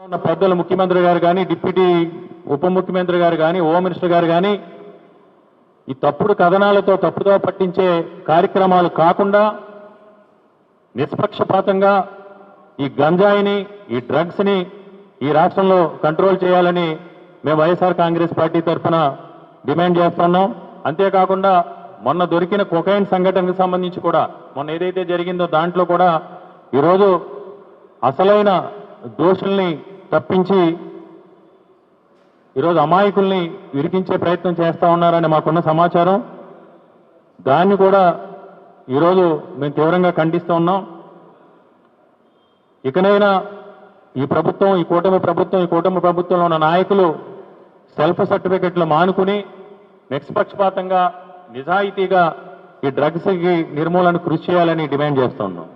ఉన్న పెద్దలు ముఖ్యమంత్రి గారు కానీ డిప్యూటీ ఉప ముఖ్యమంత్రి గారు కానీ హోమ్ మినిస్టర్ గారు కానీ ఈ తప్పుడు కథనాలతో తప్పుదో పట్టించే కార్యక్రమాలు కాకుండా నిష్పక్షపాతంగా ఈ గంజాయిని ఈ డ్రగ్స్ని ఈ రాష్ట్రంలో కంట్రోల్ చేయాలని మేము వైఎస్ఆర్ కాంగ్రెస్ పార్టీ తరఫున డిమాండ్ చేస్తున్నాం. అంతేకాకుండా మొన్న దొరికిన కొకైన్ సంఘటనకు సంబంధించి కూడా మొన్న ఏదైతే జరిగిందో దాంట్లో కూడా ఈరోజు అసలైన దోషుల్ని తప్పించి ఈరోజు అమాయకుల్ని విరికించే ప్రయత్నం చేస్తూ ఉన్నారని మాకున్న సమాచారం. దాన్ని కూడా ఈరోజు మేము తీవ్రంగా ఖండిస్తూ ఉన్నాం. ఇకనైనా ఈ ప్రభుత్వం ఈ కూటమి ప్రభుత్వం ఈ కూటమి ప్రభుత్వంలో ఉన్న నాయకులు సెల్ఫ్ సర్టిఫికెట్లు మానుకుని నిష్పక్షపాతంగా నిజాయితీగా ఈ డ్రగ్స్కి నిర్మూలన కృషి చేయాలని డిమాండ్ చేస్తున్నాం